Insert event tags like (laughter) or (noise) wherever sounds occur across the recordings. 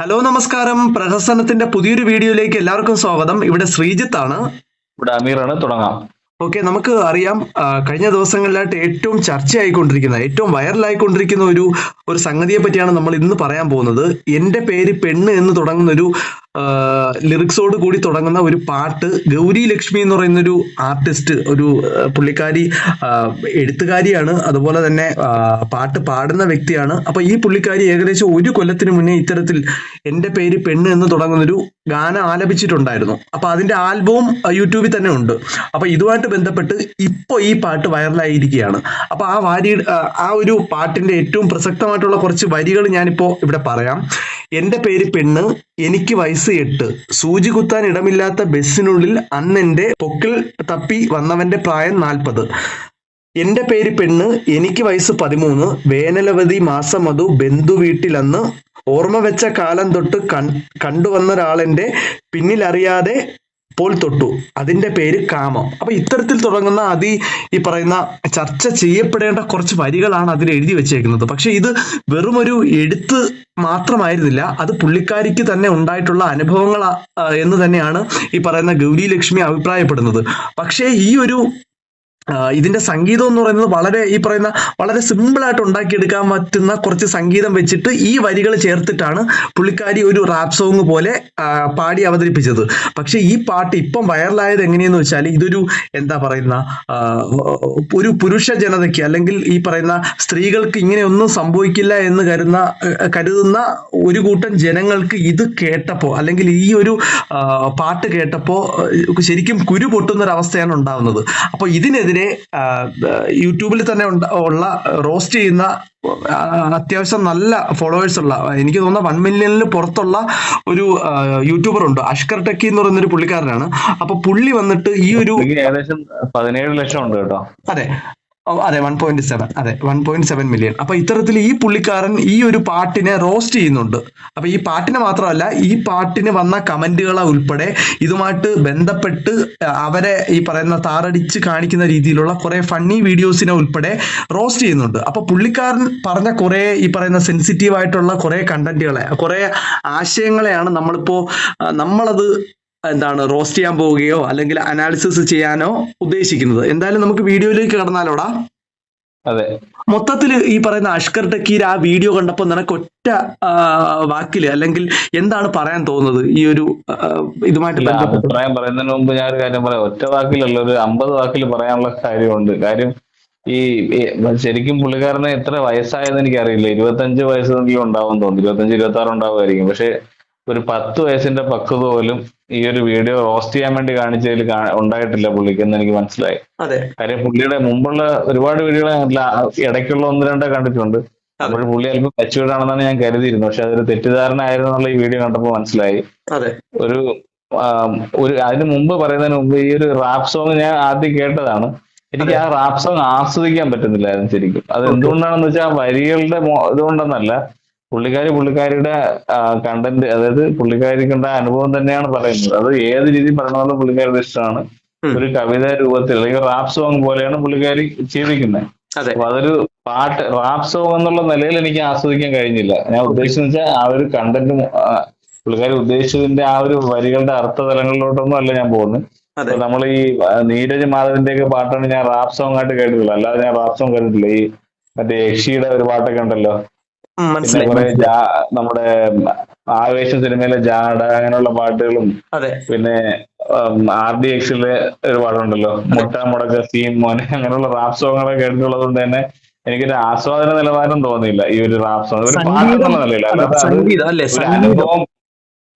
Hello നമസ്കാരം. പ്രഹസനത്തിന്റെ പുതിയൊരു വീഡിയോയിലേക്ക് എല്ലാവർക്കും സ്വാഗതം. ഇവിടെ ശ്രീജിത്ത് ആണ്. ഇവിടെ അമീറാണ്. തുടങ്ങാം. ഓക്കെ നമുക്ക് അറിയാം കഴിഞ്ഞ ദിവസങ്ങളിലായിട്ട് ഏറ്റവും ചർച്ചയായിക്കൊണ്ടിരിക്കുന്ന ഏറ്റവും വൈറലായിക്കൊണ്ടിരിക്കുന്ന ഒരു ഒരു സംഗതിയെ പറ്റിയാണ് നമ്മൾ ഇന്ന് പറയാൻ പോകുന്നത്. എന്റെ പേര് പെണ്ണ് എന്ന് തുടങ്ങുന്ന ഒരു ലിറിക്സോട് കൂടി തുടങ്ങുന്ന ഒരു പാട്ട് ഗൗരി ലക്ഷ്മി എന്ന് പറയുന്ന ഒരു ആർട്ടിസ്റ്റ് ഒരു പുള്ളിക്കാരി എഴുത്തുകാരിയാണ്. അതുപോലെ തന്നെ പാട്ട് പാടുന്ന വ്യക്തിയാണ്. അപ്പൊ ഈ പുള്ളിക്കാരി ഏകദേശം ഒരു കൊല്ലത്തിന് മുന്നേ ഇത്തരത്തിൽ എന്റെ പേര് പെണ്ണ് എന്ന് തുടങ്ങുന്നൊരു ഗാനം ആലപിച്ചിട്ടുണ്ടായിരുന്നു. അപ്പൊ അതിന്റെ ആൽബവും യൂട്യൂബിൽ തന്നെ ഉണ്ട്. അപ്പൊ ഇതുമായിട്ട് ബന്ധപ്പെട്ട് ഇപ്പൊ ഈ പാട്ട് വൈറലായിരിക്കുകയാണ്. അപ്പൊ ആ വാരി ആ ഒരു പാട്ടിന്റെ ഏറ്റവും പ്രസക്തമായിട്ടുള്ള കുറച്ച് വരികൾ ഞാനിപ്പോ ഇവിടെ പറയാം. എന്റെ പേര് പെണ്ണ് എനിക്ക് വയസ്സ് എട്ട്. സൂചി കുത്താൻ ഇടമില്ലാത്ത ബസ്സിനുള്ളിൽ അന്നെന്റെ പൊക്കിൽ തപ്പി വന്നവന്റെ പ്രായം നാൽപ്പത്. എന്റെ പേര് പെണ്ണ് എനിക്ക് വയസ്സ് പതിമൂന്ന്. വേനലവധി മാസം മാസമതു ബന്ധു വീട്ടിലന്ന് ഓർമ്മ വെച്ച കാലം തൊട്ട് കൺ കണ്ടുവന്ന ഒരാളെന്റെ പിന്നിലറിയാതെ പോൽ തൊട്ടു. അതിന്റെ പേര് കാമം. അപ്പൊ ഇത്തരത്തിൽ തുടങ്ങുന്ന അതി ഈ പറയുന്ന ചർച്ച ചെയ്യപ്പെടേണ്ട കുറച്ച് വരികളാണ് അതിൽ എഴുതി വെച്ചേക്കുന്നത്. പക്ഷെ ഇത് വെറുമൊരു എഴുത്ത് മാത്രമായിരുന്നില്ല. അത് പുള്ളിക്കാരിക്ക് തന്നെ ഉണ്ടായിട്ടുള്ള അനുഭവങ്ങൾ എന്ന് തന്നെയാണ് ഈ പറയുന്ന ഗൗരി ലക്ഷ്മി അഭിപ്രായപ്പെടുന്നത്. പക്ഷേ ഈ ഒരു ഇതിന്റെ സംഗീതം എന്ന് പറയുന്നത് വളരെ ഈ പറയുന്ന വളരെ സിമ്പിൾ ആയിട്ട് ഉണ്ടാക്കിയെടുക്കാൻ പറ്റുന്ന കുറച്ച് സംഗീതം വെച്ചിട്ട് ഈ വരികൾ ചേർത്തിട്ടാണ് പുള്ളിക്കാരി ഒരു റാപ്പ് സോങ് പോലെ പാടി അവതരിപ്പിച്ചത്. പക്ഷെ ഈ പാട്ട് ഇപ്പം വൈറലായത് എങ്ങനെയെന്ന് വെച്ചാൽ ഇതൊരു എന്താ പറയുന്ന ഒരു പുരുഷ ജനതയ്ക്ക് അല്ലെങ്കിൽ ഈ പറയുന്ന സ്ത്രീകൾക്ക് ഇങ്ങനെയൊന്നും സംഭവിക്കില്ല എന്ന് കരുന്ന കരുതുന്ന ഒരു കൂട്ടം ജനങ്ങൾക്ക് ഇത് കേട്ടപ്പോ അല്ലെങ്കിൽ ഈ ഒരു പാട്ട് കേട്ടപ്പോ ശരിക്കും കുരു പൊട്ടുന്ന ഒരു അവസ്ഥയാണ് ഉണ്ടാവുന്നത്. അപ്പൊ ഇതിനെതിരെ ആ, യൂട്യൂബിൽ തന്നെ ഉള്ള റോസ്റ്റ് ചെയ്യുന്ന അത്യാവശ്യം നല്ല ഫോളോവേഴ്സ് ഉള്ള എനിക്ക് തോന്നുന്ന വൺ മില്യണിൽ പുറത്തുള്ള ഒരു യൂട്യൂബർ ഉണ്ട്. അഷ്കർ ടെക്കി എന്ന് പറയുന്ന ഒരു പുള്ളിക്കാരനാണ്. അപ്പൊ പുള്ളി വന്നിട്ട് ഈ ഒരു ഏകദേശം പതിനേഴ് ലക്ഷം ഉണ്ട് കേട്ടോ. അതെ. അതെ വൺ പോയിന്റ് സെവൻ അതെ വൺ പോയിന്റ് സെവൻ മില്യൺ അപ്പൊ ഇത്തരത്തിൽ ഈ പുള്ളിക്കാരൻ ഈ ഒരു പാട്ടിനെ റോസ്റ്റ് ചെയ്യുന്നുണ്ട്. അപ്പൊ ഈ പാട്ടിനെ മാത്രമല്ല ഈ പാട്ടിന് വന്ന കമന്റുകളെ ഉൾപ്പെടെ ഇതുമായിട്ട് ബന്ധപ്പെട്ട് അവരെ ഈ പറയുന്ന താറടിച്ച് കാണിക്കുന്ന രീതിയിലുള്ള കുറെ ഫണ്ണി വീഡിയോസിനെ ഉൾപ്പെടെ റോസ്റ്റ് ചെയ്യുന്നുണ്ട്. അപ്പൊ പുള്ളിക്കാരൻ പറഞ്ഞ കുറെ ഈ പറയുന്ന സെൻസിറ്റീവ് ആയിട്ടുള്ള കുറെ കണ്ടന്റുകളെ കുറെ ആശയങ്ങളെയാണ് നമ്മളിപ്പോ നമ്മളത് എന്താണ് റോസ്റ്റ് ചെയ്യാൻ പോവുകയോ അല്ലെങ്കിൽ അനാലിസിസ് ചെയ്യാനോ ഉദ്ദേശിക്കുന്നത്. എന്തായാലും നമുക്ക് വീഡിയോയിലേക്ക് കടന്നാലോടാ. അതെ. മൊത്തത്തിൽ ഈ പറയുന്ന അഷ്കർ ടക്കീർ ആ വീഡിയോ കണ്ടപ്പോൾ നിനക്ക് ഒറ്റ വാക്കിൽ അല്ലെങ്കിൽ എന്താണ് പറയാൻ തോന്നുന്നത് ഈ ഒരു ഇതുമായിട്ട് അഭിപ്രായം പറയുന്നതിന് മുമ്പ് ഞാൻ ഒരു കാര്യം പറയാം. ഒറ്റ വാക്കിലല്ല ഒരു അമ്പത് വാക്കിൽ പറയാനുള്ള കാര്യമുണ്ട്. കാര്യം ഈ ഈ ശരിക്കും പുള്ളിക്കാരന് എത്ര വയസ്സായെന്ന് എനിക്കറിയില്ല. ഇരുപത്തഞ്ച് വയസ്സെങ്കിലും ഉണ്ടാവും തോന്നുന്നു. ഇരുപത്തഞ്ച് ഇരുപത്തി ആറ് ഉണ്ടാവുമായിരിക്കും. പക്ഷെ ഒരു പത്ത് വയസ്സിന്റെ പക്വത പോലും ഈ ഒരു വീഡിയോ റോസ്റ്റ് ചെയ്യാൻ വേണ്ടി കാണിച്ചതിൽ ഉണ്ടായിട്ടില്ല പുള്ളിക്ക് എന്ന് എനിക്ക് മനസ്സിലായി. കാര്യം പുള്ളിയുടെ മുമ്പുള്ള ഒരുപാട് വീഡിയോകൾ ഇടയ്ക്കുള്ള ഒന്ന് രണ്ടോ കണ്ടിട്ടുണ്ട്. അപ്പോൾ പുള്ളി അല്പം മെച്ചൂർഡ് ആണെന്നാണ് ഞാൻ കരുതിയിരുന്നു പക്ഷെ അതൊരു തെറ്റിദ്ധാരണ ആയിരുന്നു എന്നുള്ള ഈ വീഡിയോ കണ്ടപ്പോൾ മനസ്സിലായി. ഒരു ഒരു അതിന് മുമ്പ് പറയുന്നതിന് മുമ്പ് ഈ ഒരു റാപ്പ് സോങ് ഞാൻ ആദ്യം കേട്ടതാണ്. എനിക്ക് ആ റാപ്പ് സോങ് ആസ്വദിക്കാൻ പറ്റുന്നില്ലായിരുന്നു ശരിക്കും. അത് എന്തുകൊണ്ടാണെന്ന് വെച്ചാൽ വരികളുടെ ഇതുകൊണ്ടെന്നല്ല. പുള്ളിക്കാരി പുള്ളിക്കാരിയുടെ കണ്ടന്റ് അതായത് പുള്ളിക്കാരിക്കുണ്ട അനുഭവം തന്നെയാണ് പറയുന്നത്. അത് ഏത് രീതി പറഞ്ഞാലും പുള്ളിക്കാരുടെ ഇഷ്ടമാണ് ഒരു കവിത രൂപത്തിൽ അല്ലെങ്കിൽ റാപ്പ് സോങ് പോലെയാണ് പുള്ളിക്കാരി ചെയ്തിരിക്കുന്നത്. അപ്പൊ അതൊരു പാട്ട് റാപ്പ് സോങ് എന്നുള്ള നിലയിൽ എനിക്ക് ആസ്വദിക്കാൻ കഴിഞ്ഞില്ല. ഞാൻ ഉദ്ദേശിച്ചെന്ന് വെച്ചാൽ ആ ഒരു കണ്ടന്റ് പുള്ളിക്കാരി ഉദ്ദേശിച്ചതിന്റെ ആ ഒരു വരികളുടെ അർത്ഥതലങ്ങളിലോട്ടൊന്നും അല്ല ഞാൻ പോകുന്നത്. നമ്മൾ ഈ നീരജ് മാധവിന്റെ ഒക്കെ പാട്ടാണ് ഞാൻ റാപ്പ് സോങ് ആയിട്ട് കേട്ടിട്ടുള്ളത്. അല്ലാതെ ഞാൻ റാപ്പ് സോങ് കേട്ടിട്ടില്ല. ഈ മറ്റേ യക്ഷിയുടെ ഒരു പാട്ടൊക്കെ ഉണ്ടല്ലോ. പിന്നെ കുറെ നമ്മുടെ ആവേശ സിനിമയിലെ ജാട അങ്ങനെയുള്ള പാട്ടുകളും അതെ. പിന്നെ ആർ ഡി എക്സിലെ ഒരു പാട്ടുണ്ടല്ലോ മുട്ട മുടക്ക സീം മോനെ അങ്ങനെയുള്ള റാപ്പ് സോങ്ങുകളൊക്കെ കേട്ടിട്ടുള്ളത് കൊണ്ട് തന്നെ എനിക്കൊരു ആസ്വാദന നിലവാരം തോന്നിയില്ല ഈ ഒരു റാപ്പ് സോങ് ഒരു പാട്ട് സംഗീതം എന്നുള്ള നിലയില്ല അല്ലാതെ അനുഭവം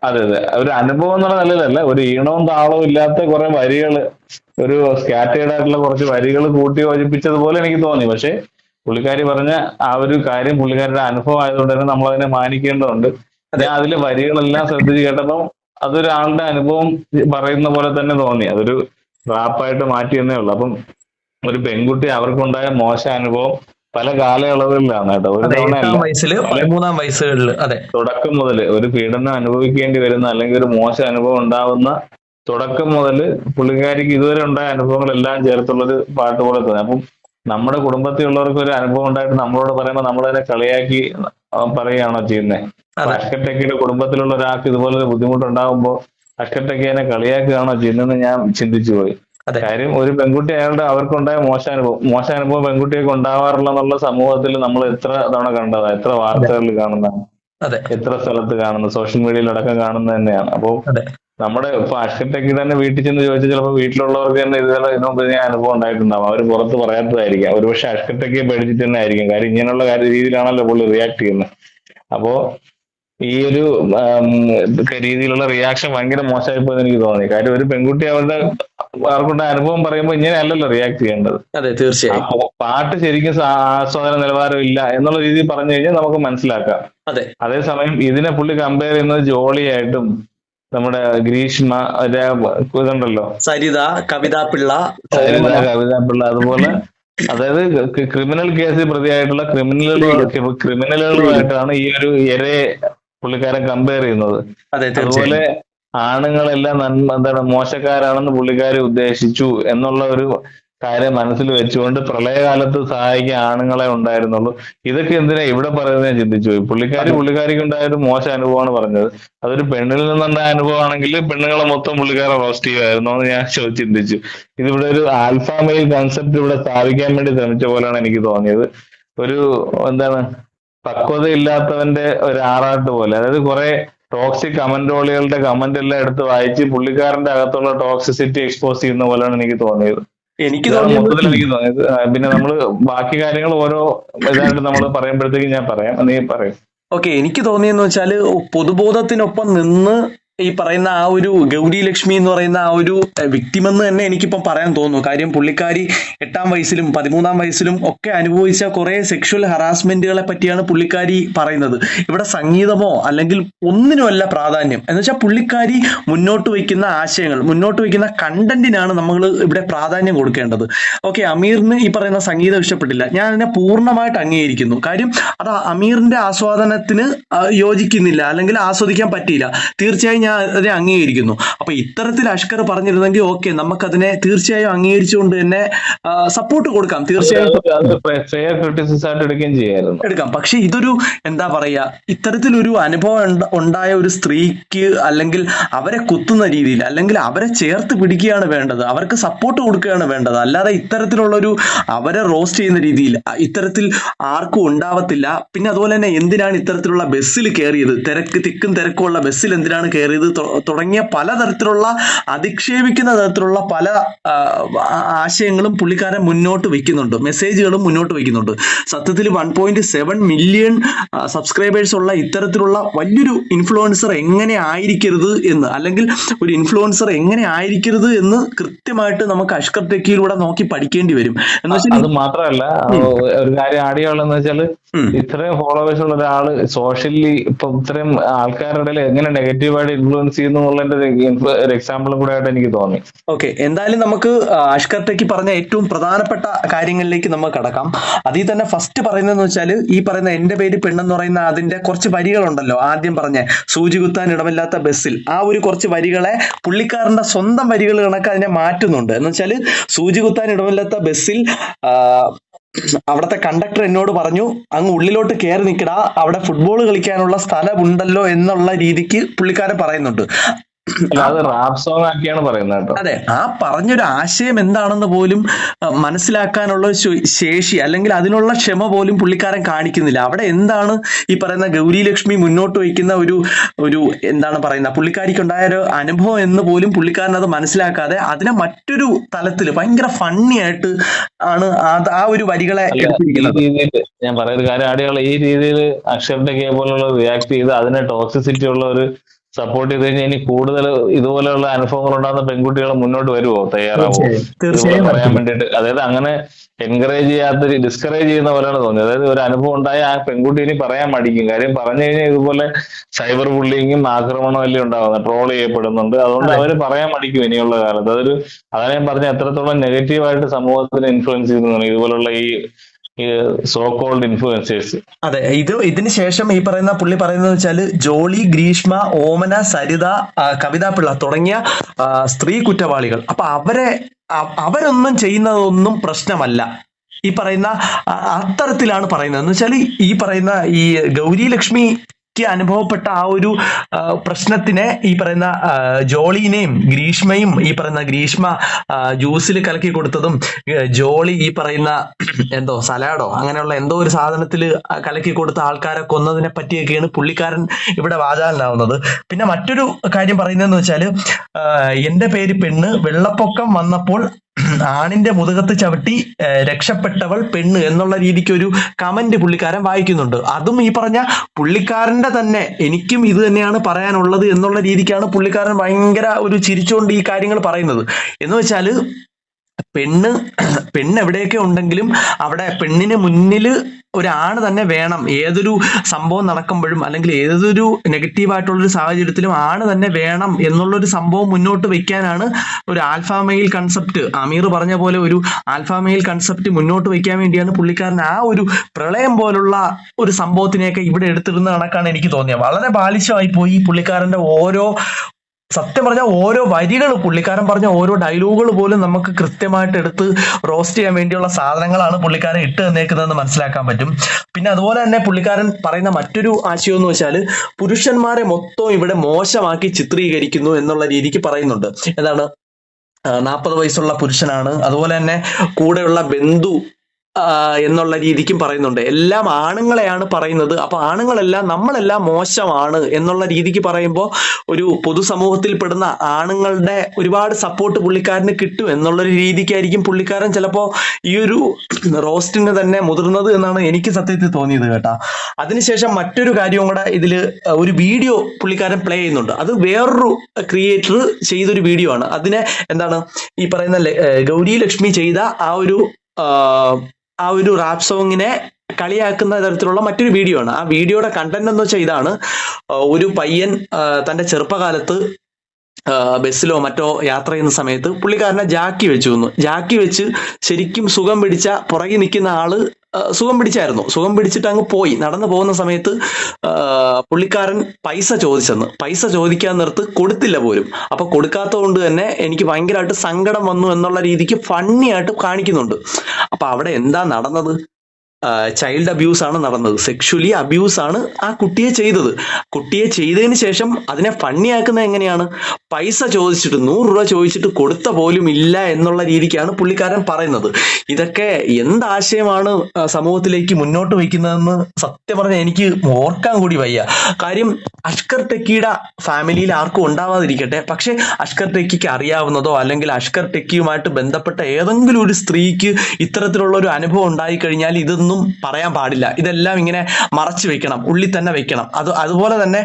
അതെ അതെ. ഒരു അനുഭവം എന്നുള്ള നിലയിലല്ല ഒരു ഈണവും താളവും ഇല്ലാത്ത കുറെ വരികൾ ഒരു സ്കാറ്റേഡ് ആയിട്ടുള്ള കുറച്ച് വരികൾ കൂട്ടി യോജിപ്പിച്ചതുപോലെ എനിക്ക് തോന്നി. പക്ഷെ പുള്ളിക്കാരി പറഞ്ഞ ആ ഒരു കാര്യം പുള്ളിക്കാരുടെ അനുഭവം ആയതുകൊണ്ട് തന്നെ നമ്മൾ അതിനെ മാനിക്കേണ്ടതുണ്ട് ഞാൻ അതിലെ വരികളെല്ലാം ശ്രദ്ധിച്ച് കേട്ടപ്പോൾ അതൊരാളുടെ അനുഭവം പറയുന്ന പോലെ തന്നെ തോന്നി. അതൊരു റാപ്പായിട്ട് മാറ്റി എന്നേ ഉള്ളൂ. അപ്പം ഒരു പെൺകുട്ടി അവർക്കുണ്ടായ മോശം അനുഭവം പല കാലയളവുകളിലാണ് കേട്ടോ. ഒരു അതെ തവണ തുടക്കം മുതൽ ഒരു പീഡനം അനുഭവിക്കേണ്ടി വരുന്ന അല്ലെങ്കിൽ ഒരു മോശം അനുഭവം ഉണ്ടാവുന്ന തുടക്കം മുതൽ പുള്ളിക്കാരിക്ക് ഇതുവരെ ഉണ്ടായ അനുഭവങ്ങളെല്ലാം ചേർത്തുള്ളൊരു പാട്ട് പോലെ തോന്നി. അപ്പം നമ്മുടെ കുടുംബത്തിൽ ഉള്ളവർക്ക് ഒരു അനുഭവം ഉണ്ടായിട്ട് നമ്മളോട് പറയുമ്പോൾ നമ്മളതിനെ കളിയാക്കി പറയുകയാണോ ചെയ്യുന്നത്. അഷ്കട്ടക്കിയുടെ കുടുംബത്തിലുള്ള ഒരാൾക്ക് ഇതുപോലെ ഒരു ബുദ്ധിമുട്ടുണ്ടാകുമ്പോ അഷ്കട്ടക്കിനെ കളിയാക്കുകയാണോ ചെയ്യുന്നതെന്ന് ഞാൻ ചിന്തിച്ചു പോയി. കാര്യം ഒരു പെൺകുട്ടി അയാളുടെ അവർക്കുണ്ടായ മോശം അനുഭവം മോശം അനുഭവം പെൺകുട്ടിയൊക്കെ ഉണ്ടാവാറില്ല എന്നുള്ള സമൂഹത്തിൽ നമ്മൾ എത്ര തവണ കണ്ടതാണ് എത്ര വാർത്തകളിൽ കാണുന്നതാണ് അതെ. എത്ര സ്ഥലത്ത് കാണുന്നു? സോഷ്യൽ മീഡിയയിലടക്കം കാണുന്നത് തന്നെയാണ്. അപ്പോൾ നമ്മുടെ ഇപ്പൊ അഷ്കട്ടക്ക് തന്നെ വീട്ടിൽ ചെന്ന് ചോദിച്ചാൽ ചിലപ്പോൾ വീട്ടിലുള്ളവർക്ക് തന്നെ ഇതുപോലെ ഇതിനു മുമ്പ് ഇങ്ങനെ അനുഭവം ഉണ്ടായിട്ടുണ്ടാവും. അവർ പുറത്ത് പറയാത്തതായിരിക്കാം. ഒരുപക്ഷെ അഷ്കട്ടക്കെ പേടിച്ചിട്ട് തന്നെ ആയിരിക്കും. കാര്യം ഇങ്ങനെയുള്ള കാര്യ രീതിയിലാണല്ലോ പുള്ളി റിയാക്ട് ചെയ്യുന്നത്. അപ്പോ ഈ ഒരു രീതിയിലുള്ള റിയാക്ഷൻ ഭയങ്കര മോശമായി പോയെന്ന് എനിക്ക് തോന്നി. കാര്യം ഒരു പെൺകുട്ടി അവരുടെ അവർക്കുണ്ട അനുഭവം പറയുമ്പോൾ ഇങ്ങനെയല്ലല്ലോ റിയാക്ട് ചെയ്യേണ്ടത്. അതെ തീർച്ചയായും. പാട്ട് ശരിക്കും ആസ്വാദന നിലവാരം ഇല്ല എന്നുള്ള രീതിയിൽ പറഞ്ഞു കഴിഞ്ഞാൽ നമുക്ക് മനസ്സിലാക്കാം. അതെ. അതേസമയം ഇതിനെ പുള്ളി കമ്പയർ ചെയ്യുന്നത് ജോളിയായിട്ടും നമ്മുടെ ഗ്രീഷ്മ ഇതുണ്ടല്ലോ. സരിത കവിതാ പിള്ള സരിത കവിതാ പിള്ള അതുപോലെ. അതായത് ക്രിമിനൽ കേസിൽ പ്രതിയായിട്ടുള്ള ക്രിമിനലുകൾ ക്രിമിനലുകളുമായിട്ടാണ് ഈ ഒരു ഇരയെ പുള്ളിക്കാരൻ കമ്പയർ ചെയ്യുന്നത്. അതെ അതുപോലെ ആണുങ്ങളെല്ലാം നന്മ എന്താണ് മോശക്കാരാണെന്ന് പുള്ളിക്കാരി ഉദ്ദേശിച്ചു എന്നുള്ള ഒരു കാര്യം മനസ്സിൽ വെച്ചുകൊണ്ട് പ്രളയകാലത്ത് സഹായിക്കാൻ ആണുങ്ങളെ ഉണ്ടായിരുന്നുള്ളൂ. ഇതൊക്കെ എന്തിനാ ഇവിടെ പറയുന്നത് ഞാൻ ചിന്തിച്ചു പോയി. പുള്ളിക്കാരി പുള്ളിക്കാരിക്ക് ഉണ്ടായ ഒരു മോശം അനുഭവമാണ് പറഞ്ഞത്. അതൊരു പെണ്ണിൽ നിന്നുണ്ടായ അനുഭവമാണെങ്കിൽ പെണ്ണുങ്ങളെ മൊത്തം പുള്ളിക്കാരെ റോസ്റ്റ് ചെയ്യുമായിരുന്നു എന്ന് ഞാൻ ചിന്തിച്ചു. ഇതിവിടെ ഒരു ആൽഫാമെയിൽ കൺസെപ്റ്റ് ഇവിടെ സ്ഥാപിക്കാൻ വേണ്ടി ശ്രമിച്ച പോലെയാണ് എനിക്ക് തോന്നിയത്. ഒരു എന്താണ് പക്വതയില്ലാത്തവന്റെ ഒരു ആറാട്ട് പോലെ. അതായത് കുറെ ടോക്സിക് കമന്റോളികളുടെ കമന്റ് എല്ലാം എടുത്ത് വായിച്ച് പുള്ളിക്കാരന്റെ അകത്തുള്ള ടോക്സിസിറ്റി എക്സ്പോസ് ചെയ്യുന്ന പോലെയാണ് എനിക്ക് തോന്നിയത്. എനിക്ക് മൊത്തത്തിൽ തോന്നിയത്. പിന്നെ നമ്മൾ ബാക്കി കാര്യങ്ങൾ ഓരോ ഇതായിട്ട് നമ്മൾ പറയുമ്പോഴത്തേക്കും ഞാൻ പറയാം. നീ പറയും. ഓക്കെ എനിക്ക് തോന്നിയെന്ന് വെച്ചാൽ പൊതുബോധത്തിനൊപ്പം നിന്ന് ഈ പറയുന്ന ആ ഒരു ഗൗരി ലക്ഷ്മി എന്ന് പറയുന്ന ആ ഒരു വ്യക്തിമെന്ന് തന്നെ എനിക്കിപ്പം പറയാൻ തോന്നുന്നു. കാര്യം പുള്ളിക്കാരി എട്ടാം വയസ്സിലും പതിമൂന്നാം വയസ്സിലും ഒക്കെ അനുഭവിച്ച കുറെ സെക്ഷൽ ഹറാസ്മെന്റുകളെ പറ്റിയാണ് പുള്ളിക്കാരി പറയുന്നത്. ഇവിടെ സംഗീതമോ അല്ലെങ്കിൽ ഒന്നിനുമല്ല പ്രാധാന്യം. എന്ന് വെച്ചാൽ പുള്ളിക്കാരി മുന്നോട്ട് വയ്ക്കുന്ന ആശയങ്ങൾ മുന്നോട്ട് വയ്ക്കുന്ന കണ്ടന്റിനാണ് നമ്മൾ ഇവിടെ പ്രാധാന്യം കൊടുക്കേണ്ടത്. ഓക്കെ അമീറിന് ഈ പറയുന്ന സംഗീതം ഇഷ്ടപ്പെട്ടില്ല. ഞാൻ അതിനെ പൂർണമായിട്ട് അംഗീകരിക്കുന്നു. കാര്യം അത് അമീറിന്റെ ആസ്വാദനത്തിന് യോജിക്കുന്നില്ല അല്ലെങ്കിൽ ആസ്വദിക്കാൻ പറ്റിയില്ല. തീർച്ചയായും ഞാൻ അതിനെ അംഗീകരിക്കുന്നു. അപ്പൊ ഇത്തരത്തിൽ അഷ്കർ പറഞ്ഞിരുന്നെങ്കിൽ ഓക്കെ നമുക്കതിനെ തീർച്ചയായും അംഗീകരിച്ചുകൊണ്ട് തന്നെ സപ്പോർട്ട് കൊടുക്കാം. തീർച്ചയായും എടുക്കാം. പക്ഷെ ഇതൊരു എന്താ പറയാ ഇത്തരത്തിലൊരു അനുഭവം ഉണ്ട- ഉണ്ടായ ഒരു സ്ത്രീക്ക് അല്ലെങ്കിൽ അവരെ കുത്തുന്ന രീതിയിൽ അല്ലെങ്കിൽ അവരെ ചേർത്ത് പിടിക്കുകയാണ് വേണ്ടത് അവർക്ക് സപ്പോർട്ട് കൊടുക്കുകയാണ് വേണ്ടത്. അല്ലാതെ ഇത്തരത്തിലുള്ള ഒരു അവരെ റോസ്റ്റ് ചെയ്യുന്ന രീതിയിൽ ഇത്തരത്തിൽ ആർക്കും ഉണ്ടാവത്തില്ല. പിന്നെ അതുപോലെ തന്നെ എന്തിനാണ് ഇത്തരത്തിലുള്ള ബസ്സിൽ കയറിയത്? തിരക്ക് തിക്കും തിരക്കുള്ള ബസ്സിൽ എന്തിനാണ് കയറിയത്? തൊ- തുടങ്ങിയ പലതരത്തിലുള്ള അധിക്ഷേപിക്കുന്ന തരത്തിലുള്ള പല ആശയങ്ങളും പുള്ളിക്കാരൻ മുന്നോട്ട് വെക്കുന്നുണ്ട്. മെസ്സേജുകളും മുന്നോട്ട് വെക്കുന്നുണ്ട്. സത്യത്തിൽ one point seven million subscribers ഉള്ള ഇത്തരത്തിലുള്ള വലിയൊരു ഇൻഫ്ലുവൻസർ എങ്ങനെ ആയിരിക്കരുത് എന്ന് അല്ലെങ്കിൽ ഒരു ഇൻഫ്ലുവൻസർ എങ്ങനെ ആയിരിക്കരുത് എന്ന് കൃത്യമായിട്ട് നമുക്ക് അഷ്കർ ടെക്കിയിലൂടെ നോക്കി പഠിക്കേണ്ടി വരും. എന്ന് വെച്ചാൽ അത് മാത്രമല്ല ഒരു കാര്യം ആഡ് ചെയ്യാനുള്ളതെന്ന് വെച്ചാൽ ഇത്രയും ഫോളോവേഴ്സ് ഉള്ള ഒരാൾ സോഷ്യലി ഇപ്പൊ ഇത്രയും ആൾക്കാരുടെ ഇടയിൽ എങ്ങനെ നെഗറ്റീവായിട്ട് ഇൻഫ്ലുവൻസ് ചെയ്യുന്നു ഒരു- എക്സാമ്പിളും കൂടെ ആയിട്ട് എനിക്ക് തോന്നി. ഓക്കെ എന്തായാലും നമുക്ക് അഷ്കർത്തേക്ക് പറഞ്ഞ ഏറ്റവും പ്രധാനപ്പെട്ട കാര്യങ്ങളിലേക്ക് നമുക്ക് കടക്കാം. അതിൽ തന്നെ ഫസ്റ്റ് പറയുന്നതെന്ന് വെച്ചാൽ ഈ പറയുന്ന എന്റെ പേര് പെണ്ണെന്ന് പറയുന്ന അതിന്റെ കുറച്ച് വരികളുണ്ടല്ലോ. ആദ്യം പറഞ്ഞ സൂചി കുത്താൻ ഇടമില്ലാത്ത ബസ്സിൽ. ആ ഒരു കുറച്ച് വരികളെ പുള്ളിക്കാരന്റെ സ്വന്തം വരികൾ കണക്ക് അതിനെ മാറ്റുന്നുണ്ട്. എന്ന് വെച്ചാൽ സൂചി കുത്താൻ ഇടമില്ലാത്ത ബസ്സിൽ അവിടുത്തെ കണ്ടക്ടർ എന്നോട് പറഞ്ഞു അങ്ങ് ഉള്ളിലോട്ട് കയറി നിൽക്കടാ അവിടെ ഫുട്ബോൾ കളിക്കാനുള്ള സ്ഥലമുണ്ടല്ലോ എന്നുള്ള രീതിക്ക് പുള്ളിക്കാരൻ പറയുന്നുണ്ട്. റാപ്പ് സോങ് ആക്കിയാണ് പറയുന്നത് അതെ ആ പറഞ്ഞൊരു ആശയം എന്താണെന്ന് പോലും മനസ്സിലാക്കാനുള്ള ശേഷി അല്ലെങ്കിൽ അതിനുള്ള ക്ഷമ പോലും പുള്ളിക്കാരൻ കാണിക്കുന്നില്ല. അവിടെ എന്താണ് ഈ പറയുന്ന ഗൗരി ലക്ഷ്മി മുന്നോട്ട് വയ്ക്കുന്ന ഒരു ഒരു എന്താണ് പറയുന്ന പുള്ളിക്കാരിക്കുണ്ടായ ഒരു അനുഭവം എന്ന് പോലും പുള്ളിക്കാരൻ അത് മനസ്സിലാക്കാതെ അതിനെ മറ്റൊരു തലത്തിൽ ഭയങ്കര ഫണ്ണി ആയിട്ട് ആണ് ആ ഒരു വരികളെ ഞാൻ പറയുന്ന കാര്യം ആടുകൾ ഈ രീതിയിൽ അക്ഷരത്തെ പോലുള്ള റിയാക്ട് ചെയ്ത് അതിനെ ടോക്സിസിറ്റി ഉള്ള ഒരു സപ്പോർട്ട് ചെയ്ത് കഴിഞ്ഞാൽ ഇനി കൂടുതൽ ഇതുപോലെയുള്ള അനുഭവങ്ങൾ ഉണ്ടാകുന്ന പെൺകുട്ടികൾ മുന്നോട്ട് വരുമോ തയ്യാറാവോ? പറയാൻ വേണ്ടിയിട്ട്. അതായത് അങ്ങനെ എൻകറേജ് ചെയ്യാത്ത ഡിസ്കറേജ് ചെയ്യുന്ന പോലെയാണ് തോന്നിയത്. അതായത് ഒരു അനുഭവം ഉണ്ടായ ആ പെൺകുട്ടി ഇനി പറയാൻ മടിക്കും. കാര്യം പറഞ്ഞു കഴിഞ്ഞാൽ ഇതുപോലെ സൈബർ ബുള്ളിങ്ങും ആക്രമണവും എല്ലാം ഉണ്ടാകുന്നത്. ട്രോൾ ചെയ്യപ്പെടുന്നുണ്ട്. അതുകൊണ്ട് അവർ അവർ പറയാൻ മടിക്കും ഇനിയുള്ള കാലത്ത്. അതൊരു അതായത് ഞാൻ പറഞ്ഞ എത്രത്തോളം നെഗറ്റീവായിട്ട് സമൂഹത്തിന് ഇൻഫ്ലുവൻസ് ചെയ്യുന്നതാണ് ഇതുപോലുള്ള ഈ സോ കോൾഡ് ഇൻഫ്ലുവൻസേഴ്സ് അതെ ഇത് ഇതിന് ശേഷം ഈ പറയുന്ന പുള്ളി പറയുന്നത് വെച്ചാൽ ജോളി ഗ്രീഷ്മ ഓമന സരിത കവിതാ പിള്ള തുടങ്ങിയ സ്ത്രീ കുറ്റവാളികൾ അപ്പൊ അവരെ അവരൊന്നും ചെയ്യുന്നതൊന്നും പ്രശ്നമല്ല. ഈ പറയുന്ന അത്തരത്തിലാണ് പറയുന്നത്. എന്ന് വെച്ചാൽ ഈ പറയുന്ന ഈ ഗൗരി ലക്ഷ്മി അനുഭവപ്പെട്ട ആ ഒരു പ്രശ്നത്തിനെ ഈ പറയുന്ന ജോളിനെയും ഗ്രീഷ്മയും ഈ പറയുന്ന ഗ്രീഷ്മ ജ്യൂസിൽ കലക്കി കൊടുത്തതും ജോളി ഈ പറയുന്ന എന്തോ സലാഡോ അങ്ങനെയുള്ള എന്തോ ഒരു സാധനത്തിൽ കലക്കി കൊടുത്ത ആൾക്കാരെ കൊന്നതിനെ പറ്റിയൊക്കെയാണ് പുള്ളിക്കാരൻ ഇവിടെ വാചാലനാവുന്നത്. പിന്നെ മറ്റൊരു കാര്യം പറയുന്നതെന്ന് വെച്ചാൽ എന്റെ പേര് പെണ്ണ് വെള്ളപ്പൊക്കം വന്നപ്പോൾ ആണിന്റെ മുതുകത്ത് ചവിട്ടി രക്ഷപ്പെട്ടവൾ പെണ്ണ് എന്നുള്ള രീതിക്ക് ഒരു കമന്റ് പുള്ളിക്കാരൻ വായിക്കുന്നുണ്ട്. അതും ഈ പറഞ്ഞ പുള്ളിക്കാരന്റെ തന്നെ എനിക്കും ഇത് തന്നെയാണ് പറയാനുള്ളത് എന്നുള്ള രീതിക്കാണ് പുള്ളിക്കാരൻ ഭയങ്കര ഒരു ചിരിച്ചുകൊണ്ട് ഈ കാര്യങ്ങൾ പറയുന്നത്. എന്ന് വെച്ചാൽ പെണ്ണ് പെണ്ണ് എവിടെയൊക്കെ ഉണ്ടെങ്കിലും അവിടെ പെണ്ണിന് മുന്നിൽ ഒരാണ് തന്നെ വേണം. ഏതൊരു സംഭവം നടക്കുമ്പോഴും അല്ലെങ്കിൽ ഏതൊരു നെഗറ്റീവായിട്ടുള്ളൊരു സാഹചര്യത്തിലും ആണ് തന്നെ വേണം എന്നുള്ളൊരു സംഭവം മുന്നോട്ട് വെക്കാനാണ് ഒരു ആൽഫാമെയിൽ കൺസെപ്റ്റ് അമീർ പറഞ്ഞ പോലെ ഒരു ആൽഫാമെയിൽ കൺസെപ്റ്റ് മുന്നോട്ട് വെക്കാൻ വേണ്ടിയാണ് പുള്ളിക്കാരൻ ആ ഒരു പ്രളയം പോലുള്ള ഒരു സംഭവത്തിനെയൊക്കെ ഇവിടെ എടുത്തിരുന്ന കണക്കാണ് എനിക്ക് തോന്നിയത്. വളരെ ബാലിശമായി പോയി ഈ പുള്ളിക്കാരന്റെ ഓരോ സത്യം പറഞ്ഞാൽ ഓരോ വരികൾ പുള്ളിക്കാരൻ പറഞ്ഞ ഓരോ ഡയലോഗുകൾ പോലും നമുക്ക് കൃത്യമായിട്ട് എടുത്ത് റോസ്റ്റ് ചെയ്യാൻ വേണ്ടിയുള്ള സാധനങ്ങളാണ് പുള്ളിക്കാരൻ ഇട്ട് തന്നേക്കുന്നതെന്ന് മനസ്സിലാക്കാൻ പറ്റും. പിന്നെ അതുപോലെ തന്നെ പുള്ളിക്കാരൻ പറയുന്ന മറ്റൊരു ആശയം എന്ന് വെച്ചാൽ പുരുഷന്മാരെ മൊത്തം ഇവിടെ മോശമാക്കി ചിത്രീകരിക്കുന്നു എന്നുള്ള രീതിക്ക് പറയുന്നുണ്ട്. എന്താണ്? നാൽപ്പത് വയസ്സുള്ള പുരുഷനാണ്. അതുപോലെ തന്നെ കൂടെയുള്ള ബന്ധു എന്നുള്ള രീതിക്കും പറയുന്നുണ്ട്. എല്ലാം ആണുങ്ങളെയാണ് പറയുന്നത്. അപ്പൊ ആണുങ്ങളെല്ലാം നമ്മളെല്ലാം മോശമാണ് എന്നുള്ള രീതിക്ക് പറയുമ്പോൾ ഒരു പൊതുസമൂഹത്തിൽ പെടുന്ന ആണുങ്ങളുടെ ഒരുപാട് സപ്പോർട്ട് പുള്ളിക്കാരന് കിട്ടും എന്നുള്ളൊരു രീതിക്കായിരിക്കും പുള്ളിക്കാരൻ ചിലപ്പോ ഈ ഒരു റോസ്റ്റിന് തന്നെ മുതിർന്നത് എന്നാണ് എനിക്ക് സത്യത്തിൽ തോന്നിയത് കേട്ടാ. അതിനുശേഷം മറ്റൊരു കാര്യവും കൂടെ ഇതിൽ ഒരു വീഡിയോ പുള്ളിക്കാരൻ പ്ലേ ചെയ്യുന്നുണ്ട്. അത് വേറൊരു ക്രിയേറ്റർ ചെയ്തൊരു വീഡിയോ ആണ്. അതിനെ എന്താണ്? ഈ പറയുന്ന ഗൗരി ലക്ഷ്മി ചെയ്ത ആ ഒരു ആ, ഒരു റാപ്പ് സോങ്ങിനെ കളിയാക്കുന്ന തരത്തിലുള്ള മറ്റൊരു വീഡിയോ ആണ്. ആ വീഡിയോയുടെ കണ്ടന്റ് എന്ന് വെച്ചാൽ ഇതാണ്. ഒരു പയ്യൻ തന്റെ ചെറുപ്പകാലത്ത് ബസ്സിലോ മറ്റോ യാത്ര ചെയ്യുന്ന സമയത്ത് പുള്ളിക്കാരനെ ജാക്കി വെച്ചു വന്നു ജാക്കി വെച്ച് ശരിക്കും സുഖം പിടിച്ച പുറകിൽ നിൽക്കുന്ന ആൾ സുഖം പിടിച്ചായിരുന്നു. സുഖം പിടിച്ചിട്ട് അങ്ങ് പോയി. നടന്നു പോകുന്ന സമയത്ത് പുള്ളിക്കാരൻ പൈസ ചോദിച്ചെന്ന്. പൈസ ചോദിക്കാൻ നിർത്ത് കൊടുത്തില്ല പോലും. അപ്പൊ കൊടുക്കാത്തത് കൊണ്ട് തന്നെ എനിക്ക് ഭയങ്കരമായിട്ട് സങ്കടം വന്നു എന്നുള്ള രീതിക്ക് ഫണ്ണി ആയിട്ട് കാണിക്കുന്നുണ്ട്. അപ്പൊ അവിടെ എന്താ നടന്നത്? ചൈൽഡ് അബ്യൂസ് ആണ് നടന്നത്. സെക്ഷുവലി അബ്യൂസ് ആണ് ആ കുട്ടിയെ ചെയ്തത്. കുട്ടിയെ ചെയ്തതിന് ശേഷം അതിനെ ഫണ്ണിയാക്കുന്നത് എങ്ങനെയാണ്? പൈസ ചോദിച്ചിട്ട് നൂറ് രൂപ ചോദിച്ചിട്ട് കൊടുത്ത പോലും ഇല്ല എന്നുള്ള രീതിക്കാണ് പുള്ളിക്കാരൻ പറയുന്നത്. ഇതൊക്കെ എന്താശയമാണ് സമൂഹത്തിലേക്ക് മുന്നോട്ട് വയ്ക്കുന്നതെന്ന് സത്യം പറഞ്ഞാൽ എനിക്ക് ഓർക്കാൻ കൂടി വയ്യ. കാര്യം അഷ്കർ ടെക്കിയുടെ ഫാമിലിയിൽ ആർക്കും ഉണ്ടാവാതിരിക്കട്ടെ. പക്ഷെ അഷ്കർ ടെക്കിക്ക് അറിയാവുന്നതോ അല്ലെങ്കിൽ അഷ്കർ ടെക്കിയുമായിട്ട് ബന്ധപ്പെട്ട ഏതെങ്കിലും ഒരു സ്ത്രീക്ക് ഇത്തരത്തിലുള്ള ഒരു അനുഭവം ഉണ്ടായി കഴിഞ്ഞാൽ ഇതൊന്നും പറയാൻ പാടില്ല. ഇതെല്ലാം ഇങ്ങനെ മറച്ചു വെക്കണം ഉള്ളിൽ തന്നെ വെക്കണം. അത് അതുപോലെ തന്നെ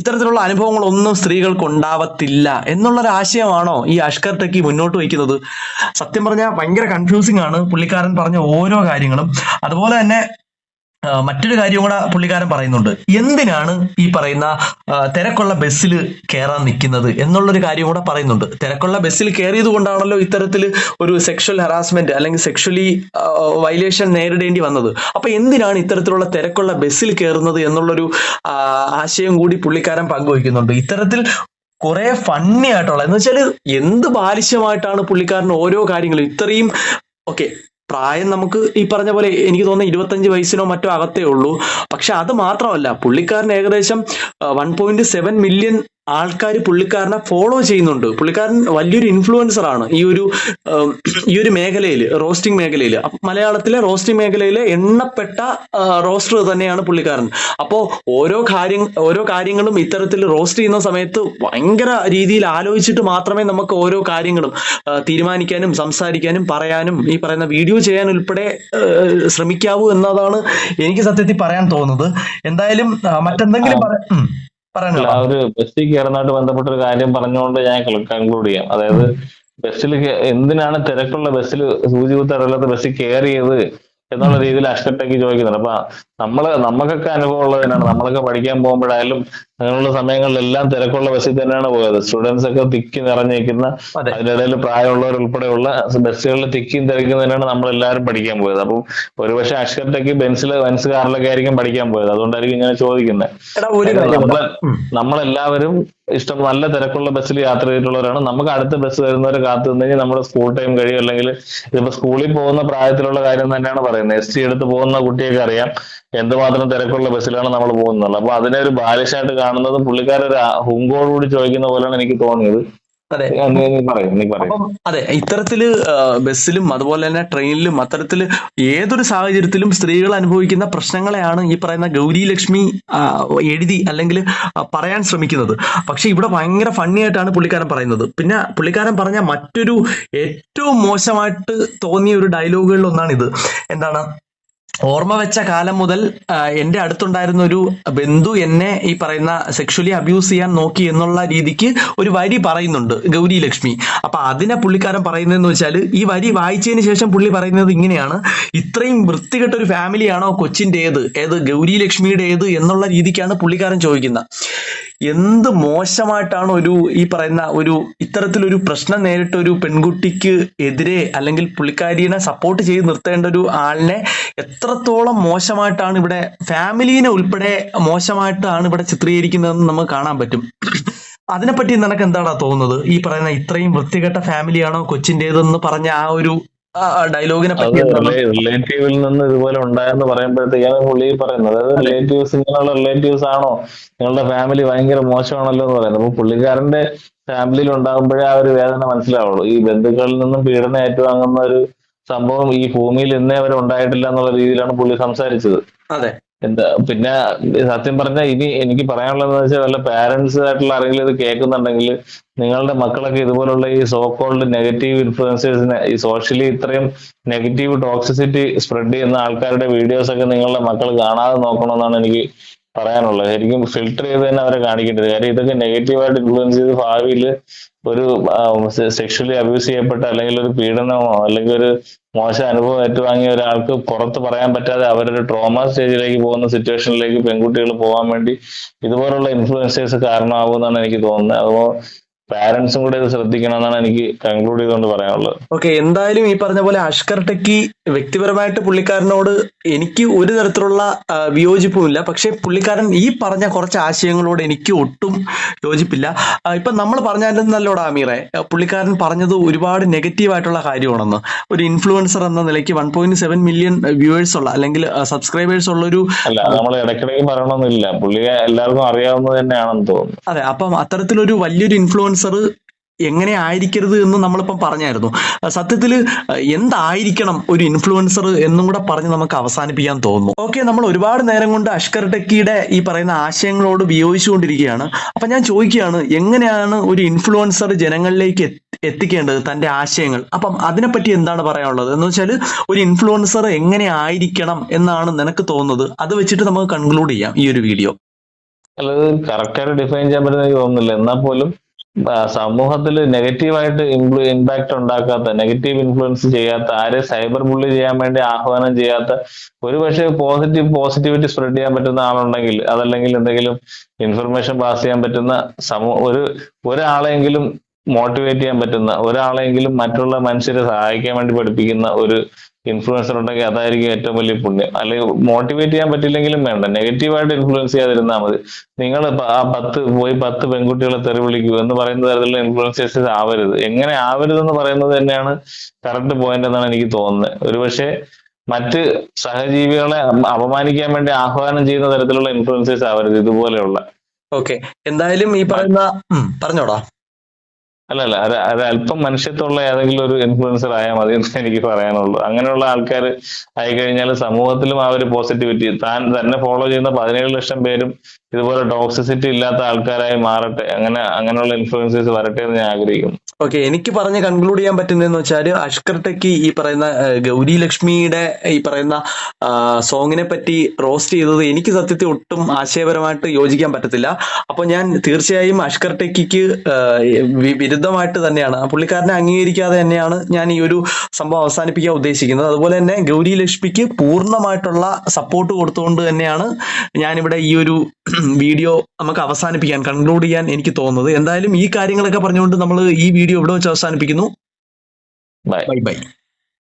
ഇത്തരത്തിലുള്ള അനുഭവങ്ങളൊന്നും സ്ത്രീകൾക്ക് ഉണ്ടാവത്തില്ല എന്നുള്ളൊരു ആശയമാണോ ഈ അഷ്കർ ടെക്കി മുന്നോട്ട് വയ്ക്കുന്നത്? സത്യം പറഞ്ഞാൽ ഭയങ്കര കൺഫ്യൂസിംഗ് ആണ്. പുള്ളിക്കാരൻ പറഞ്ഞ ഓരോ കാര്യങ്ങളും. അതുപോലെ തന്നെ മറ്റൊരു കാര്യം കൂടെ പുള്ളിക്കാരൻ പറയുന്നുണ്ട്. എന്തിനാണ് ഈ പറയുന്ന തിരക്കുള്ള ബസ്സിൽ കയറാൻ നിൽക്കുന്നത് എന്നുള്ളൊരു കാര്യം കൂടെ പറയുന്നുണ്ട്. തിരക്കുള്ള ബസ്സിൽ കയറിയത് കൊണ്ടാണല്ലോ ഇത്തരത്തിൽ ഒരു സെക്ഷൽ ഹറാസ്മെന്റ് അല്ലെങ്കിൽ സെക്ഷലി വയലേഷൻ നേരിടേണ്ടി വന്നത്. അപ്പൊ എന്തിനാണ് ഇത്തരത്തിലുള്ള തിരക്കുള്ള ബസ്സിൽ കയറുന്നത് എന്നുള്ളൊരു ആശയം കൂടി പുള്ളിക്കാരൻ പങ്കുവയ്ക്കുന്നുണ്ട്. ഇത്തരത്തിൽ കുറെ ഫണ്ണി ആയിട്ടുള്ള എന്ന് വെച്ചാൽ എന്ത് ബാലിശ്യമായിട്ടാണ് പുള്ളിക്കാരൻ ഓരോ കാര്യങ്ങളും ഇത്രയും ഓക്കെ പ്രായം നമുക്ക് ഈ പറഞ്ഞ പോലെ എനിക്ക് തോന്നുന്നു ഇരുപത്തഞ്ച് വയസ്സിനോ മറ്റോ അകത്തേ ഉള്ളൂ. പക്ഷെ അത് മാത്രമല്ല പുള്ളിക്കാരൻ ഏകദേശം വൺ പോയിന്റ് സെവൻ മില്യൺ ആൾക്കാർ പുള്ളിക്കാരനെ ഫോളോ ചെയ്യുന്നുണ്ട്. പുള്ളിക്കാരൻ വലിയൊരു ഇൻഫ്ലുവൻസർ ആണ്. ഈ ഒരു ഈ ഒരു മേഖലയിൽ റോസ്റ്റിംഗ് മേഖലയിൽ മലയാളത്തിലെ റോസ്റ്റിംഗ് മേഖലയിലെ എണ്ണപ്പെട്ട റോസ്റ്റർ തന്നെയാണ് പുള്ളിക്കാരൻ. അപ്പോൾ ഓരോ കാര്യം ഓരോ കാര്യങ്ങളും ഇത്തരത്തിൽ റോസ്റ്റ് ചെയ്യുന്ന സമയത്ത് ഭയങ്കര രീതിയിൽ ആലോചിച്ചിട്ട് മാത്രമേ നമുക്ക് ഓരോ കാര്യങ്ങളും തീരുമാനിക്കാനും സംസാരിക്കാനും പറയാനും ഈ പറയുന്ന വീഡിയോ ചെയ്യാൻ ഉൾപ്പെടെ ശ്രമിക്കാവൂ എന്നതാണ് എനിക്ക് സത്യത്തിൽ പറയാൻ തോന്നുന്നത്. എന്തായാലും മറ്റെന്തെങ്കിലും പറ- ആ ഒരു ബസ്സിൽ കയറുന്നതായിട്ട് ബന്ധപ്പെട്ട ഒരു കാര്യം പറഞ്ഞുകൊണ്ട് ഞാൻ കൺക്ലൂഡ് ചെയ്യാം. അതായത് ബസ്സിൽ എന്തിനാണ് തിരക്കുള്ള ബസ്സിൽ സൂചി കുത്തറില്ലാത്ത ബസ്സിൽ കയറിയത് എന്നുള്ള രീതിയിൽ അഷ്ടത്തേക്ക് ചോദിക്കുന്നുണ്ട്. അപ്പൊ നമ്മൾ നമുക്കൊക്കെ അനുഭവം ഉള്ളതിനാണ് നമ്മളൊക്കെ പഠിക്കാൻ പോകുമ്പോഴായാലും അങ്ങനെയുള്ള സമയങ്ങളിലെല്ലാം തിരക്കുള്ള ബസ്സിൽ തന്നെയാണ് പോയത്. സ്റ്റുഡൻസ് ഒക്കെ തിക്കി നിറഞ്ഞിരിക്കുന്ന അതെ. അതിനിടയിൽ പ്രായമുള്ളവർ ഉൾപ്പെടെയുള്ള ബസ്സുകളിൽ തിക്കിയും തിരക്കും തന്നെയാണ് നമ്മൾ എല്ലാവരും പഠിക്കാൻ പോയത്. അപ്പം ഒരുപക്ഷെ അക്ഷരത്തേക്ക് ബെൻസിൽ ബെൻസ് കാറിലൊക്കെ ആയിരിക്കും പഠിക്കാൻ പോയത്. അതുകൊണ്ടായിരിക്കും ഇങ്ങനെ ചോദിക്കുന്നത്. നമ്മളെല്ലാവരും ഇഷ്ടം നല്ല തിരക്കുള്ള ബസ്സിൽ യാത്ര ചെയ്തിട്ടുള്ളവരാണ്. നമുക്ക് അടുത്ത ബസ് വരുന്നവർ കാത്തു നിന്നെങ്കിൽ നമ്മുടെ സ്കൂൾ ടൈം കഴിയും. അല്ലെങ്കിൽ ഇതിപ്പോ സ്കൂളിൽ പോകുന്ന പ്രായത്തിലുള്ള കാര്യം തന്നെയാണ് പറയുന്നത്. എസ് ടി എടുത്ത് പോകുന്ന കുട്ടിയൊക്കെ അറിയാം. എന്തുമാത്രം തിരക്കുള്ള ബസ്സിലാണ് നമ്മൾ പോകുന്നത്. അപ്പൊ അതിനെ ഒരു ബാലിഷായിട്ട് കാണുന്നതും പുള്ളിക്കാരൊരു ഹുങ്കോടുകൂടി ചോദിക്കുന്ന പോലെയാണ് എനിക്ക് തോന്നിയത്. അതെ. അതെ ഇത്തരത്തിൽ ബസ്സിലും അതുപോലെ തന്നെ ട്രെയിനിലും അത്തരത്തിൽ ഏതൊരു സാഹചര്യത്തിലും സ്ത്രീകൾ അനുഭവിക്കുന്ന പ്രശ്നങ്ങളെയാണ് ഈ പറയുന്ന ഗൗരി ലക്ഷ്മി എഴുതി അല്ലെങ്കിൽ പറയാൻ ശ്രമിക്കുന്നത്. പക്ഷെ ഇവിടെ ഭയങ്കര ഫണ്ണി ആയിട്ടാണ് പുള്ളിക്കാരൻ പറയുന്നത്. പിന്നെ പുള്ളിക്കാരൻ പറഞ്ഞ മറ്റൊരു ഏറ്റവും മോശമായിട്ട് തോന്നിയ ഒരു ഡയലോഗുകളിൽ ഒന്നാണ് ഇത് എന്താണ്? ഓർമ്മ വെച്ച കാലം മുതൽ എന്റെ അടുത്തുണ്ടായിരുന്ന ഒരു ബന്ധു എന്നെ ഈ പറയുന്ന സെക്ഷലി അബ്യൂസ് ചെയ്യാൻ നോക്കി എന്നുള്ള രീതിക്ക് ഒരു വരി പറയുന്നുണ്ട് ഗൗരി ലക്ഷ്മി അപ്പൊ അതിനെ പുള്ളിക്കാരൻ പറയുന്നതെന്ന് വെച്ചാൽ ഈ വരി വായിച്ചതിന് ശേഷം പുള്ളി പറയുന്നത് ഇങ്ങനെയാണ്. ഇത്രയും വൃത്തികെട്ട ഒരു ഫാമിലിയാണോ കൊച്ചിന്റെ ഏത് ഏത് ഗൗരി ലക്ഷ്മിയുടെ ഏത് എന്നുള്ള രീതിക്കാണ് പുള്ളിക്കാരൻ ചോദിക്കുന്നത്. എന്ത് മോശമായിട്ടാണ് ഒരു ഈ പറയുന്ന ഒരു ഇത്തരത്തിലൊരു പ്രശ്നം നേരിട്ട ഒരു പെൺകുട്ടിക്ക് എതിരെ അല്ലെങ്കിൽ പുള്ളിക്കാരിനെ സപ്പോർട്ട് ചെയ്ത് നിർത്തേണ്ട ഒരു ആളിനെ എത്രത്തോളം മോശമായിട്ടാണ് ഇവിടെ ഫാമിലീനെ ഉൾപ്പെടെ മോശമായിട്ടാണ് ഇവിടെ ചിത്രീകരിക്കുന്നതെന്ന് നമുക്ക് കാണാൻ പറ്റും. അതിനെപ്പറ്റി നിനക്ക് എന്താണ് തോന്നുന്നത്? ഈ പറയുന്ന ഇത്രയും വൃത്തികെട്ട ഫാമിലിയാണോ കൊച്ചിന്റെതെന്ന് പറഞ്ഞ ആ ഒരു ഡയലോഗിനെ പറ്റി റിലേറ്റീവിൽ നിന്ന് ഇതുപോലെ ഉണ്ടായെന്ന് പറയുമ്പോഴത്തേക്കാണ് പുള്ളി പറയുന്നത്. അതായത് റിലേറ്റീവ്സ് ഇങ്ങനെയുള്ള റിലേറ്റീവ്സ് ആണോ? നിങ്ങളുടെ ഫാമിലി ഭയങ്കര മോശമാണല്ലോ എന്ന് പറയുന്നത്. അപ്പൊ പുള്ളിക്കാരന്റെ ഫാമിലിയിൽ ഉണ്ടാകുമ്പോഴേ ആ ഒരു വേദന മനസ്സിലാവുള്ളൂ. ഈ ബന്ധുക്കളിൽ നിന്നും പീഡനം ഏറ്റുവാങ്ങുന്ന ഒരു സംഭവം ഈ ഭൂമിയിൽ ഇന്നേ വരെ ഉണ്ടായിട്ടില്ല എന്നുള്ള രീതിയിലാണ് പുള്ളി സംസാരിച്ചത്. അതെ. എന്താ പിന്നെ സത്യം പറഞ്ഞാൽ ഇനി എനിക്ക് പറയാനുള്ളതെന്ന് വെച്ചാൽ വല്ല പാരന്റ്സ് ആയിട്ടുള്ള ആരെങ്കിലും ഇത് കേൾക്കുന്നുണ്ടെങ്കിൽ നിങ്ങളുടെ മക്കളൊക്കെ ഇതുപോലുള്ള ഈ സോ കോൾഡ് നെഗറ്റീവ് ഇൻഫ്ലുവൻസേഴ്സിനെ ഈ സോഷ്യലി ഇത്രയും നെഗറ്റീവ് ടോക്സിസിറ്റി സ്പ്രെഡ് ചെയ്യുന്ന ആൾക്കാരുടെ വീഡിയോസ് ഒക്കെ നിങ്ങളുടെ മക്കൾ കാണാതെ നോക്കണമെന്നാണ് എനിക്ക് പറയാനുള്ളത്. ശരിക്കും ഫിൽട്ടർ ചെയ്ത് തന്നെ അവരെ കാണിക്കേണ്ടത്. കാര്യം ഇതൊക്കെ നെഗറ്റീവായിട്ട് ഇൻഫ്ലുവൻസ് ചെയ്ത് ഭാവിയിൽ ഒരു സെക്ഷലി അബ്യൂസ് ചെയ്യപ്പെട്ട അല്ലെങ്കിൽ ഒരു പീഡനമോ അല്ലെങ്കിൽ ഒരു മോശം അനുഭവം ഏറ്റുവാങ്ങിയ ഒരാൾക്ക് പുറത്ത് പറയാൻ പറ്റാതെ അവരൊരു ട്രോമ സ്റ്റേജിലേക്ക് പോകുന്ന സിറ്റുവേഷനിലേക്ക് പെൺകുട്ടികൾ പോകാൻ വേണ്ടി ഇതുപോലുള്ള ഇൻഫ്ലുവൻസേഴ്സ് കാരണമാകുമെന്നാണ് എനിക്ക് തോന്നുന്നത്. അപ്പോൾ പാരന്റ്സും കൂടെ ഇത് ശ്രദ്ധിക്കണം എന്നാണ് എനിക്ക് കൺക്ലൂഡ് ചെയ്തുകൊണ്ട് പറയാനുള്ളത്. ഓക്കെ എന്തായാലും ഈ പറഞ്ഞ പോലെ അഷ്കർ ടെക്കി വ്യക്തിപരമായിട്ട് പുള്ളിക്കാരനോട് എനിക്ക് ഒരു തരത്തിലുള്ള വിയോജിപ്പുമില്ല. പക്ഷേ പുള്ളിക്കാരൻ ഈ പറഞ്ഞ കുറച്ച് ആശയങ്ങളോട് എനിക്ക് ഒട്ടും യോജിപ്പില്ല. ഇപ്പൊ നമ്മൾ പറഞ്ഞായിരുന്നല്ലോടാ അമീറെ? ആ, പുള്ളിക്കാരൻ പറഞ്ഞത് ഒരുപാട് നെഗറ്റീവ് ആയിട്ടുള്ള കാര്യമാണെന്ന്. ഒരു ഇൻഫ്ലുവൻസർ എന്ന നിലയ്ക്ക് one point seven million viewers ഉള്ള അല്ലെങ്കിൽ സബ്സ്ക്രൈബേഴ്സ് ഉള്ള ഒരു അല്ല നമ്മൾ ഇടയ്ക്കിടയ്ക്ക് പറയണമെന്നില്ല പുള്ളിയെ എല്ലാവർക്കും അറിയാവുന്നത് തന്നെയാണെന്ന് തോന്നുന്നു. അതെ അപ്പം അത്തരത്തിലൊരു വലിയൊരു ഇൻഫ്ലുവൻസർ എങ്ങനെ ആയിരിക്കരുത് എന്ന് നമ്മളിപ്പം പറഞ്ഞായിരുന്നു. സത്യത്തിൽ എന്തായിരിക്കണം ഒരു ഇൻഫ്ലുവൻസർ എന്നും കൂടെ പറഞ്ഞ് നമുക്ക് അവസാനിപ്പിക്കാൻ തോന്നുന്നു. ഓക്കെ നമ്മൾ ഒരുപാട് നേരം കൊണ്ട് അഷ്കർ ടെക്കിയുടെ ഈ പറയുന്ന ആശയങ്ങളോട് വിയോജിച്ചുകൊണ്ടിരിക്കുകയാണ്. അപ്പൊ ഞാൻ ചോദിക്കുകയാണ് എങ്ങനെയാണ് ഒരു ഇൻഫ്ലുവൻസർ ജനങ്ങളിലേക്ക് എത്തിക്കേണ്ടത് തന്റെ ആശയങ്ങൾ? അപ്പം അതിനെപ്പറ്റി എന്താണ് പറയാനുള്ളത്? എന്ന് വെച്ചാൽ ഒരു ഇൻഫ്ലുവൻസർ എങ്ങനെ ആയിരിക്കണം എന്നാണ് നിനക്ക് തോന്നുന്നത്? അത് വെച്ചിട്ട് നമുക്ക് കൺക്ലൂഡ് ചെയ്യാം ഈ ഒരു വീഡിയോ അല്ലത് കറക്റ്റായിട്ട് ഡിഫൈൻ ചെയ്യാൻ പറ്റുന്ന എനിക്ക് തോന്നുന്നില്ല. എന്നാൽ പോലും സമൂഹത്തിൽ നെഗറ്റീവായിട്ട് ഇമ്പാക്ട് ഉണ്ടാക്കാത്ത നെഗറ്റീവ് ഇൻഫ്ലുവൻസ് ചെയ്യാത്ത ആരെ സൈബർ ബുള്ളി ചെയ്യാൻ വേണ്ടി ആഹ്വാനം ചെയ്യാത്ത ഒരു പക്ഷേ പോസിറ്റീവ് പോസിറ്റിവിറ്റി സ്പ്രെഡ് ചെയ്യാൻ പറ്റുന്ന ആളുണ്ടെങ്കിൽ അതല്ലെങ്കിൽ എന്തെങ്കിലും ഇൻഫർമേഷൻ പാസ് ചെയ്യാൻ പറ്റുന്ന സമൂഹ ഒരു ഒരാളെങ്കിലും മോട്ടിവേറ്റ് ചെയ്യാൻ പറ്റുന്ന ഒരാളെങ്കിലും മറ്റുള്ള മനുഷ്യരെ സഹായിക്കാൻ വേണ്ടി പഠിപ്പിക്കുന്ന ഒരു ഇൻഫ്ലുവൻസർ ഉണ്ടെങ്കിൽ അതായിരിക്കും ഏറ്റവും വലിയ പുണ്യം. അല്ലെങ്കിൽ മോട്ടിവേറ്റ് ചെയ്യാൻ പറ്റില്ലെങ്കിലും വേണ്ട. നെഗറ്റീവായിട്ട് ഇൻഫ്ലുവൻസ് ചെയ്യാതിരുന്നാൽ മതി. നിങ്ങൾ ആ പത്ത് പോയി പത്ത് പെൺകുട്ടികളെ തെറി വിളിക്കൂ എന്ന് പറയുന്ന തരത്തിലുള്ള ഇൻഫ്ലുവൻസേഴ്സ് ആവരുത്. എങ്ങനെ ആവരുത് എന്ന് പറയുന്നത് തന്നെയാണ് കറക്റ്റ് പോയിന്റ് എന്നാണ് എനിക്ക് തോന്നുന്നത്. ഒരുപക്ഷെ മറ്റ് സഹജീവികളെ അപമാനിക്കാൻ വേണ്ടി ആഹ്വാനം ചെയ്യുന്ന തരത്തിലുള്ള ഇൻഫ്ലുവൻസേഴ്സ് ആവരുത് ഇതുപോലെയുള്ള. ഓക്കെ എന്തായാലും ഈ പറയുന്ന പറഞ്ഞോടാ. അല്ല അല്ല അത് അത് അല്പം മനുഷ്യത്വമുള്ള ഏതെങ്കിലും ഒരു ഇൻഫ്ലുവൻസർ ആയാൽ മതി എന്ന് എനിക്ക് പറയാനുള്ളൂ. അങ്ങനെയുള്ള ആൾക്കാർ ആയിക്കഴിഞ്ഞാൽ സമൂഹത്തിലും ആ ഒരു പോസിറ്റിവിറ്റി താൻ തന്നെ ഫോളോ ചെയ്യുന്ന പതിനേഴ് ലക്ഷം പേരും ഇതുപോലെ ടോക്സിസിറ്റി ഇല്ലാത്ത ആൾക്കാരായി മാറട്ടെ അങ്ങനെ അങ്ങനെയുള്ള ഇൻഫ്ലുവൻസേഴ്സ് വരട്ടെ എന്ന് ഞാൻ ആഗ്രഹിക്കുന്നു. ഓക്കെ എനിക്ക് പറഞ്ഞ് കൺക്ലൂഡ് ചെയ്യാൻ പറ്റുന്നതെന്ന് വെച്ചാൽ അഷ്കർ ടെക്കി ഈ പറയുന്ന ഗൗരി ലക്ഷ്മിയുടെ ഈ പറയുന്ന സോങ്ങിനെ പറ്റി റോസ്റ്റ് ചെയ്തത് എനിക്ക് സത്യത്തിൽ ഒട്ടും ആശയപരമായിട്ട് യോജിക്കാൻ പറ്റത്തില്ല. അപ്പോൾ ഞാൻ തീർച്ചയായും അഷ്കർ ടെക്കിക്ക് വിരുദ്ധമായിട്ട് തന്നെയാണ്. പുള്ളിക്കാരനെ അംഗീകരിക്കാതെ തന്നെയാണ് ഞാൻ ഈ ഒരു സംഭവം അവസാനിപ്പിക്കാൻ ഉദ്ദേശിക്കുന്നത്. അതുപോലെ തന്നെ ഗൗരി ലക്ഷ്മിക്ക് പൂർണമായിട്ടുള്ള സപ്പോർട്ട് കൊടുത്തുകൊണ്ട് തന്നെയാണ് ഞാനിവിടെ ഈ ഒരു (clears throat) വീഡിയോ നമുക്ക് അവസാനിപ്പിക്കാൻ കൺക്ലൂഡ് ചെയ്യാൻ എനിക്ക് തോന്നുന്നത്. എന്തായാലും ഈ കാര്യങ്ങളൊക്കെ പറഞ്ഞുകൊണ്ട് നമ്മൾ ഈ ഇവിടെ വെച്ച് അവസാനിപ്പിക്കുന്നു. Bye bye